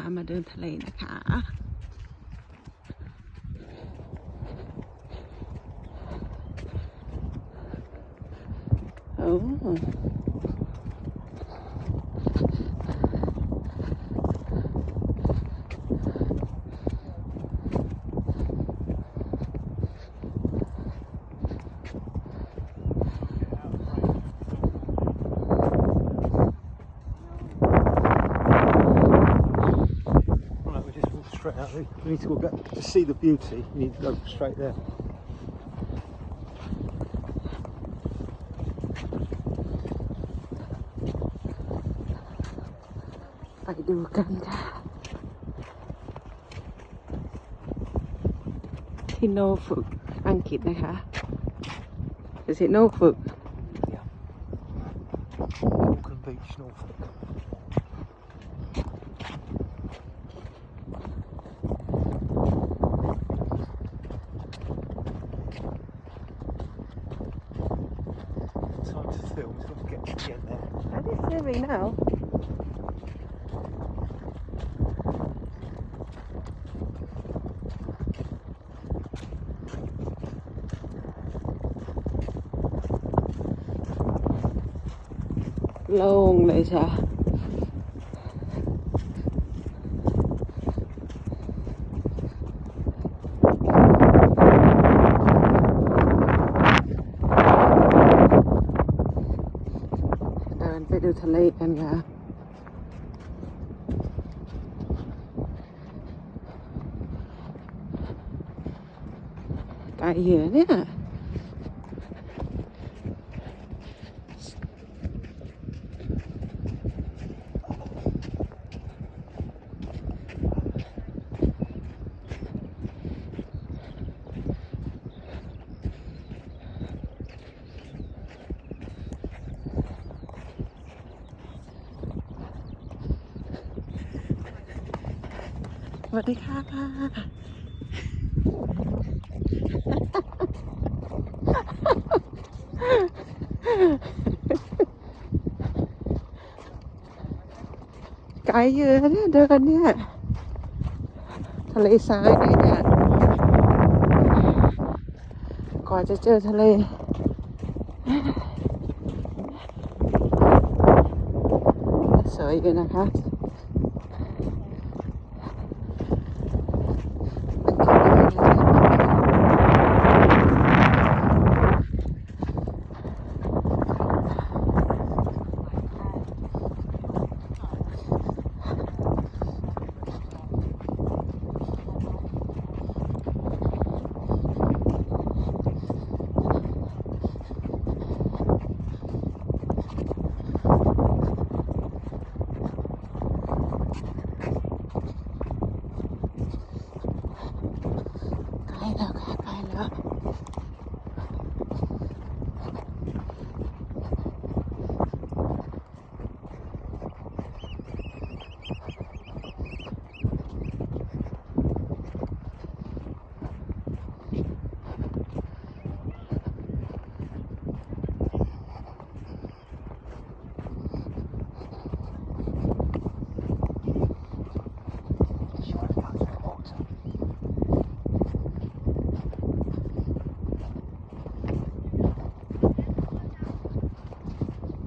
ามาเดินทะเลนะคะโอ้ walk straight out. We we need to go get, to see the beauty. We need to go straight there. ไปดูกันค่ะที่โนฝึกอังกฤษนะคะ Is it Norfolk? Yeah. Auckland Beach, Norfolk. heavy now. Long later. อยู่นะเนี่ยสวัสดีค่ะ ไกลเยอะเนี่ยเดินเนี่ย ทะเลทรายเนี่ยเนี่ยกว่าจะเจอทะเลสวยอยู่นะคะ ใกล้แล้วค่ะใกล้แล้ว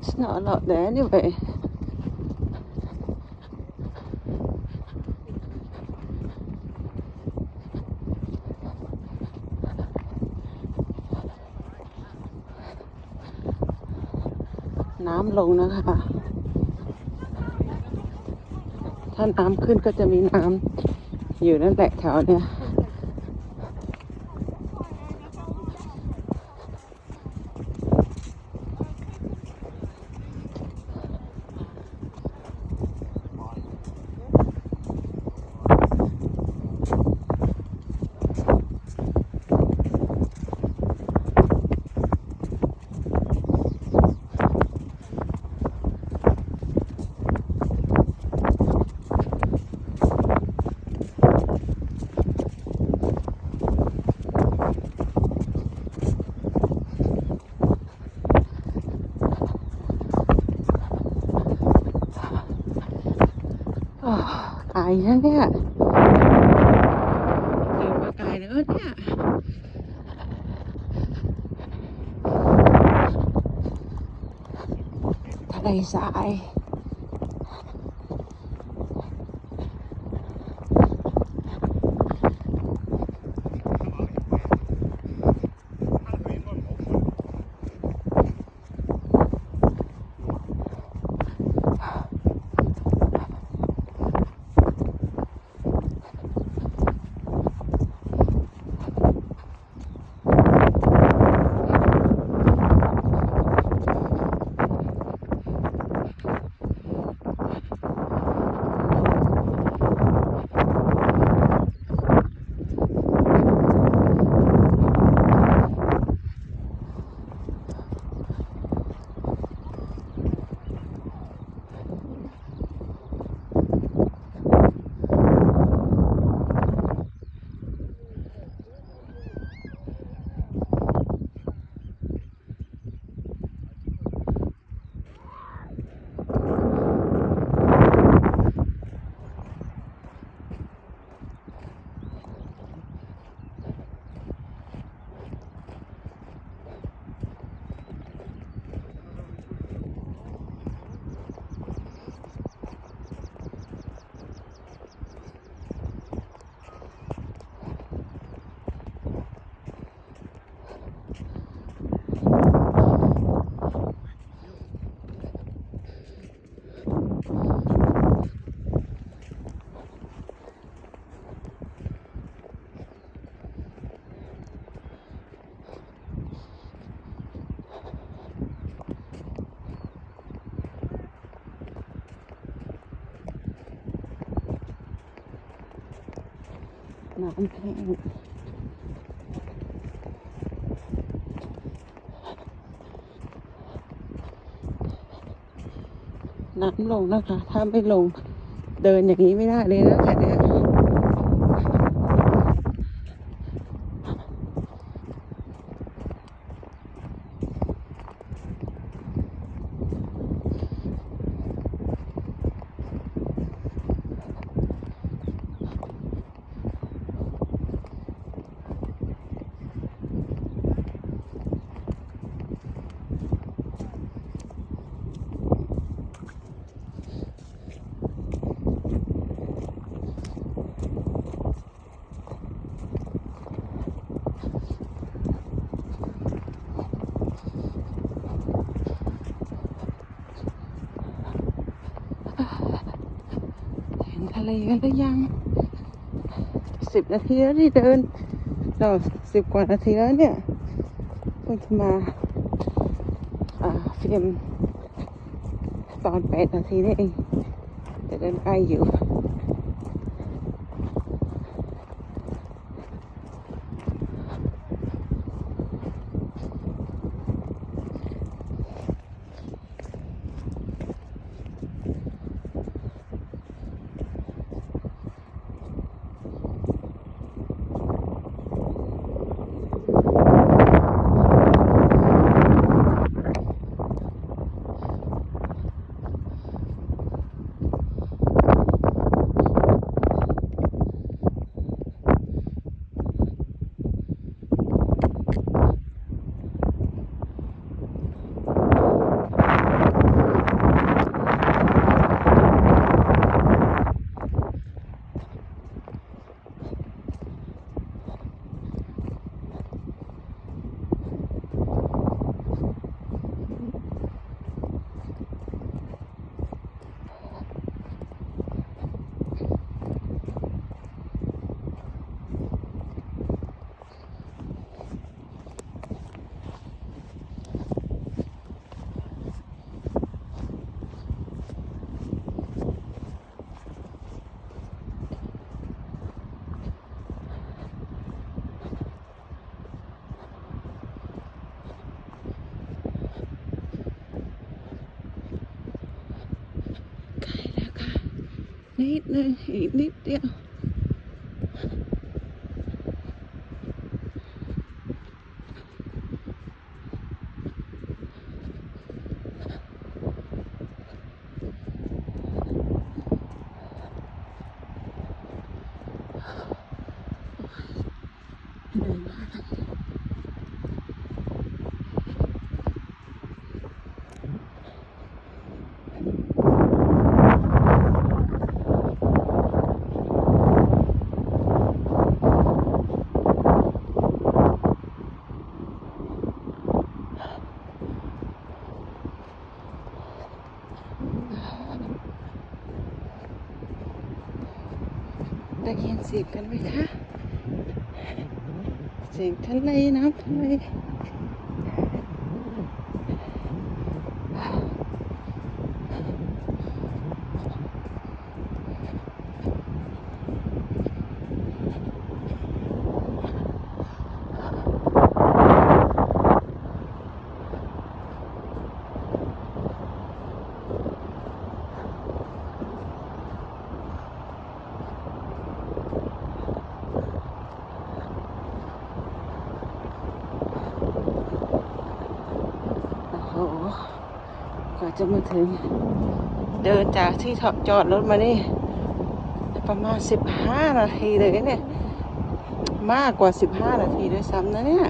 It's not a lot there anyway. -น้ำลงนะคะ ถ้าน้ำขึ้นก็จะมีน้ำอยู่นั่นแหละแถวเนี้ยอ้าวไก ลไกลนะเนี่ยเดินมาไกลแล้วเนี่ยทะเลทราย น้ำแห้งน้ำลงนะคะ ถ้าไม่ลงเดินอย่างนี้ไม่ได้เลยนะคะ อะไรกันหรือยังสิบนาทีแล้วที่เดินเราสิบกว่านาทีแล้วเนี่ยเพิ่งจะมาอ่าฟิล์มตอนแปดนาทีนี่เองจะเดินใกล้อยู่ นิดนึงอี สีบกันไหมคะเสียงทะเลน้ำทะเล โอ้โหกว่า จะมาถึง เดินจากที่จอดรถมานี่ ประมาณสิบห้านาทีเลยเนี่ย มากกว่าสิบห้านาทีด้วยซ้ำนะเนี่ย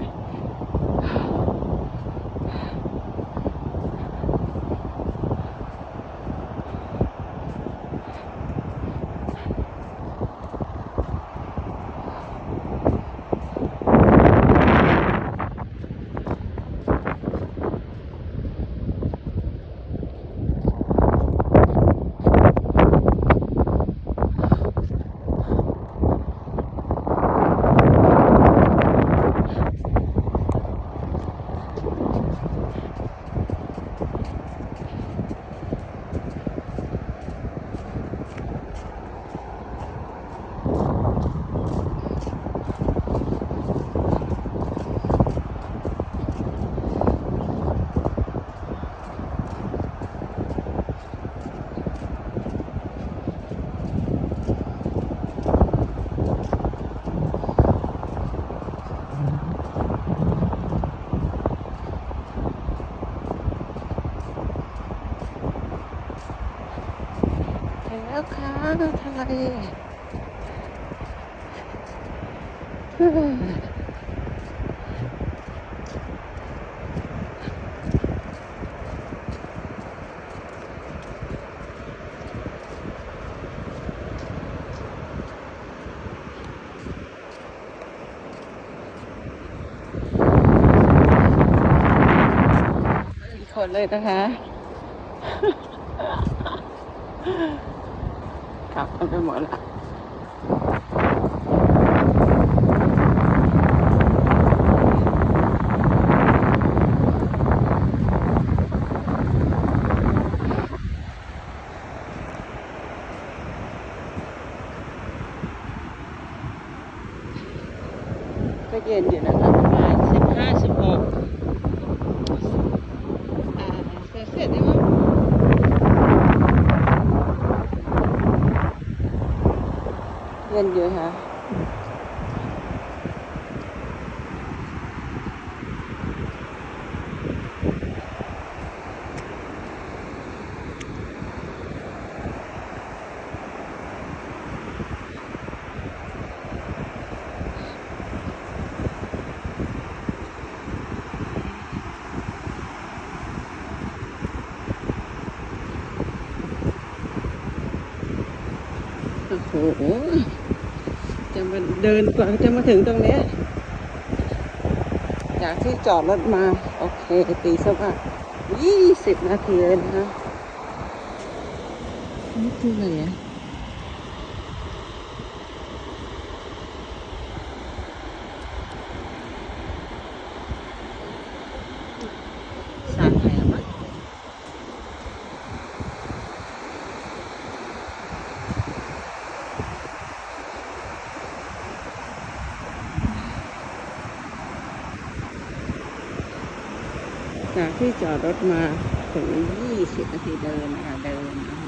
ถึงแล้วค่ะ อีกคนเลยนะคะ กลับกันไปหมดละก็เย็นอยู่นะคะประมาณสิบห้าสิบหกอ่าเซลเซียสได้มั้ง เย็นอ มาเดินกว่าจะมาถึงตรงนี้ยจากที่จอดรถมา โอเคตีสักว่ายี่สิบนาทีเลยนะคะนี่คืออะไรอะสาแผลมั้งจาก ที่จอดรถมาถึง20นาทีเดินนะคะเดินนะคะ